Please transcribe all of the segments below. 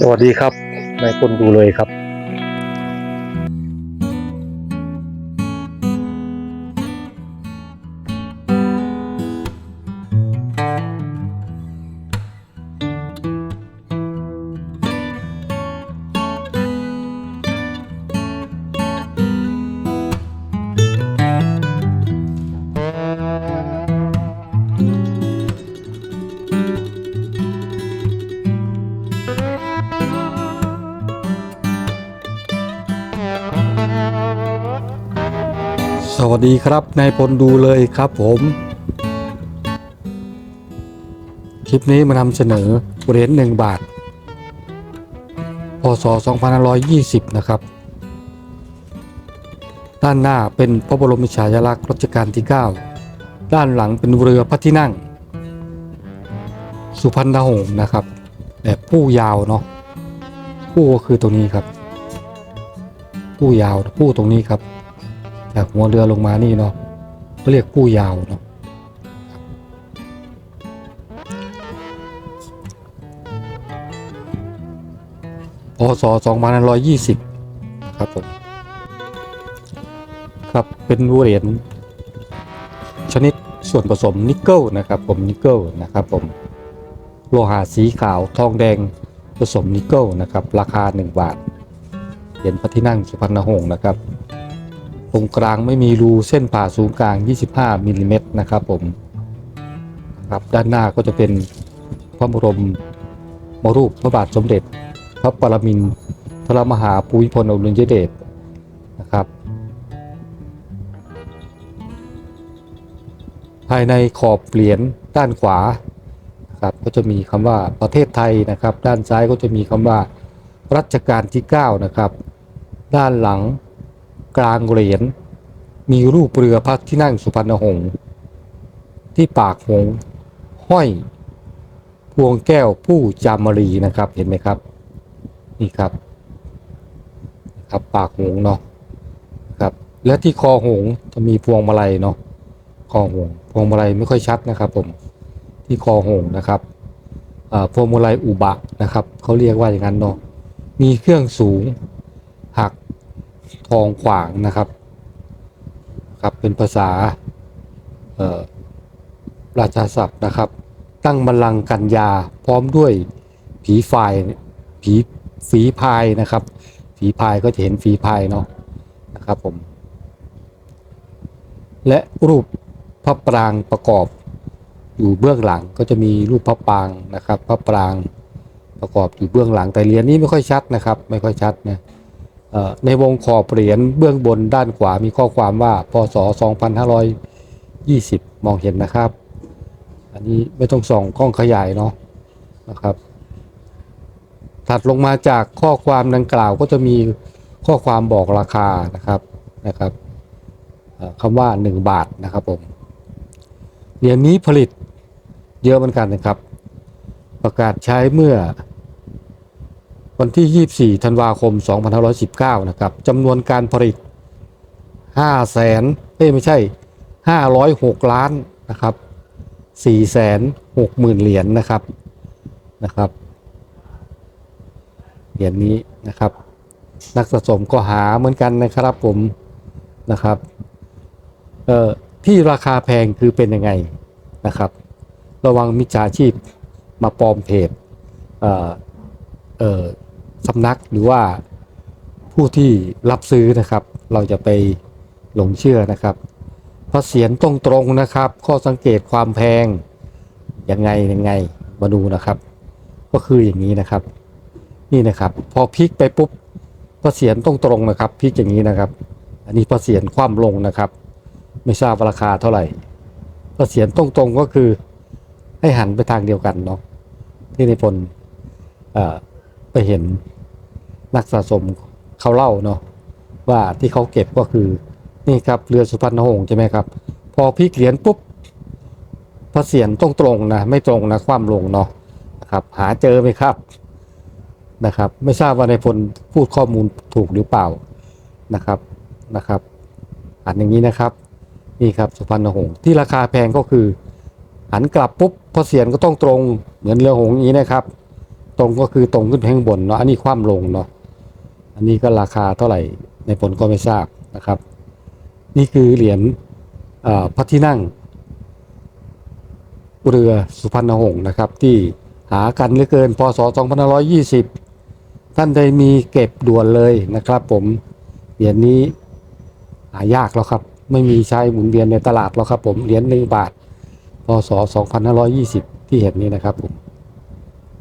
สวัสดีครับนายคนดูเลยครับ วัสดีครับนายพลดูเลยครับผม คลิปนี้มานำเสนอเหรียญหนึ่งบาท พศ 2520 นะครับ ด้านหน้าเป็นพระบรมฉายาลักษณ์รัชกาลที่ 9 ด้านหลังเป็นเรือพระที่นั่ง สุพรรณหงส์นะครับ แบบผู้ยาวเนาะผู้ก็คือตรงนี้ครับ ผู้ยาวผู้ตรงนี้ครับ จากหัวเรือลงมานี่เนาะเขาเรียกผู้ยาวเนาะพศ2520ครับผมครับเป็นเหรียญชนิดส่วนผสมนิกเกิลนะครับผมนิกเกิลนะครับผมโลหะสีขาวทองแดงผสมนิกเกิลนะครับราคา 1 บาทเหรียญพระที่นั่งสุพรรณหงส์นะครับ ตรงกลางไม่มีรูเส้นผ่าศูนย์กลาง 25มิลลิเมตรนะครับผมครับด้านหน้าก็จะเป็นพระบรมมรูปพระบาทสมเด็จ พระปรมินทรมหาภูมิพลอดุลยเดชนะครับ ภายในขอบเหรียญด้านขวาครับก็จะมีคำว่าประเทศไทยนะครับ ด้านซ้ายก็จะมีคำว่ารัชกาลที่ 9 นะครับ ด้านหลัง กลางเหรียญมีรูปเรือพระที่นั่งสุพรรณหงษ์ที่ปากหงส์ห้อยพวงแก้วผู้จามรีนะครับเห็นไหมครับ นี่ครับ ครับปากหงส์เนาะครับ และที่คอหงส์จะมีพวงมาลัยเนาะคอหงส์พวงมาลัยไม่ค่อยชัดนะครับ ผม ที่คอหงส์นะครับพวงมาลัยอุบะนะครับเขาเรียกว่าอย่างนั้นเนาะมีเครื่องสูง ทองขวางนะครับครับเป็นภาษาราชาศัพท์นะครับ ตั้งบัลลังก์กันยาพร้อมด้วยผีพายผีฝีพายนะครับ ฝีพายก็จะเห็นฝีพายเนาะนะครับผมและรูปพระปรางประกอบอยู่เบื้องหลังก็จะมีรูปพระปรางนะครับ พระปรางประกอบอยู่เบื้องหลังแต่เหรียญนี้ไม่ค่อยชัดนะครับ ไม่ค่อยชัดนะ ในวงขอบเหรียญเบื้องบนด้านขวามีข้อความว่าพศ 2520 มองเห็นนะครับ อันนี้ไม่ต้องส่องกล้องขยายเนาะนะครับ ถัดลงมาจากข้อความดังกล่าวก็จะมีข้อความบอกราคานะครับนะครับเอ่อคำว่า 1 บาทนะครับผมเหรียญนี้ผลิตเยอะเหมือนกันนะครับ ประกาศใช้เมื่อ วันที่ 24 ธันวาคม 2519 นะครับจำนวนการผลิต 5 แสนเอ้ยไม่ใช่ 506 ล้านนะครับ 4 แสน6หมื่นเหรียญนะครับนะครับ เหรียญนี้นะครับ นักสะสมก็หาเหมือนกันนะครับผมนะครับเอ่อที่ราคาแพงคือเป็นยังไงนะครับ ระวังมิจฉาชีพมาปลอมเพจเอ่อเอ่อ สำนักหรือว่าผู้ที่รับซื้อนะครับ เราจะไปหลงเชื่อนะครับเพราะเสียงตรงตรงๆนะครับ ข้อสังเกตความแพงยังไงยังไงมาดูนะครับ ก็คืออย่างนี้นะครับ นี่นะครับ พอพลิกไปปุ๊บพอเสียงตรงตรงๆนะครับพลิกอย่างนี้นะครับ อันนี้พอเสียงคว่ำลงนะครับ ไม่ทราบราคาเท่าไหร่พอเสียงตรงตรงๆก็คือให้หันไปทางเดียวกันเนาะที่ในพลไปเห็น นักสะสมเขาเล่าเนาะว่าที่เขาเก็บก็คือนี่ครับเรือสุพรรณหงษ์ใช่ไหมครับ พอพลิเหรียญปุ๊บพระเสียรต้องตรงนะไม่ตรงนะคว่ำลงเนาะนะครับ หาเจอไหมครับนะครับ ไม่ทราบว่าในพลพูดข้อมูลถูกหรือเปล่านะครับนะครับอ่านอย่างนี้นะครับนี่ครับสุพรรณหงษ์ที่ราคาแพงก็คือ หันกลับปุ๊บพระเสียรก็ต้องตรงเหมือนเรือหงส์นี้นะครับ ตรงก็คือตรงขึ้นไปข้างบนเนาะอันนี้คว่ำลงเนาะ อันนี้ก็ราคาเท่าไหร่ในผลก็ไม่ทราบนะครับ นี่คือเหรียญพระที่นั่ง เรือสุพรรณหงษ์นะครับ ที่หากันเหลือเกินพศ2520 ท่านได้มีเก็บด่วนเลยนะครับ ผมเหรียญนี้หายากแล้วครับ ไม่มีใช้หมุนเวียนในตลาดแล้วครับ ผมเหรียญหนึ่งบาทพศ2520 ที่เห็นนี้นะครับผม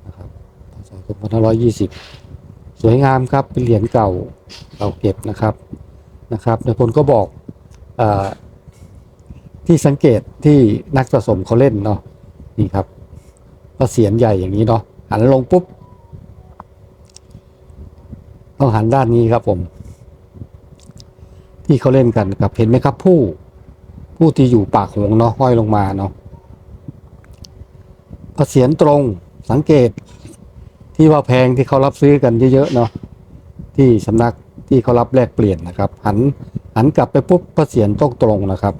นะครับพศ2520 วยงามครับเป็นเหรียญเก่าเก่าเก็บนะครับนะครับในพลก็บอกอที่สังเกตที่นักสะสมเขาเล่นเนาะนี่ครับก็เสียนใหญ่อย่างนี้เนาะหันลงปุ๊บต้องหันด้านนี้ครับผม ที่เขาเล่นกันกับเห็นไหมครับผู้ผู้ที่อยู่ปากหงเนาะห้อยลงมาเนาะพอเสียนตรงสังเกต ที่ว่าแพงที่เขารับซื้อกันเยอะๆเนาะที่สำนักที่เขารับแลกเปลี่ยนนะครับ หันหันกลับไปปุ๊บพระเสียนต้องตรงนะครับ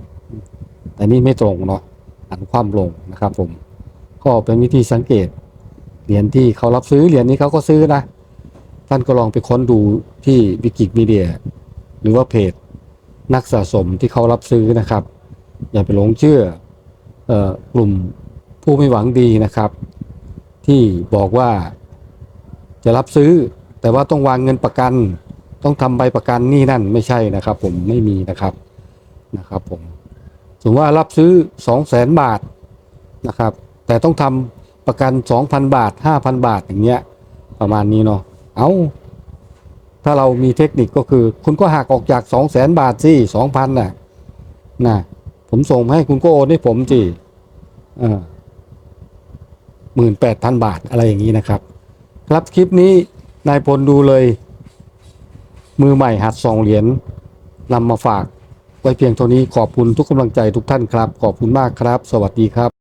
แต่นี่ไม่ตรงเนาะหันคว่ำลงนะครับ ผม ก็เป็นวิธีสังเกตเหรียญที่เขารับซื้อเหรียญนี้เขาก็ซื้อนะท่านก็ลองไปค้นดูที่วิกิมีเดีย หรือว่าเพจนักสะสมที่เขารับซื้อนะครับ อย่าไปหลงเชื่อออกลุ่มผู้ไม่หวังดีนะครับ ที่บอกว่า จะรับซื้อ แต่ว่าต้องวางเงินประกัน ต้องทำใบประกันนี่นั่นไม่ใช่นะครับ ผมไม่มีนะครับนะครับ ผมสมมติว่ารับซื้อสองแสนบาทนะครับ แต่ต้องทำประกันสองพันบาทห้าพันบาทอย่างเงี้ย ประมาณนี้เนาะเอาถ้าเรามีเทคนิคก็คือ คุณก็หักออกจากสองแสนบาทสิสองพันน่ะนะผมส่งให้คุณก็โอนให้ผมสิหมื่นแปดพันบาทอะไรอย่างนี้นะครับ ครับคลิปนี้นายพลดูเลย มือใหม่หัดสองเหรียญนำมาฝาก ไว้เพียงเท่านี้ขอบคุณทุกกำลังใจทุกท่านครับ ขอบคุณมากครับ สวัสดีครับ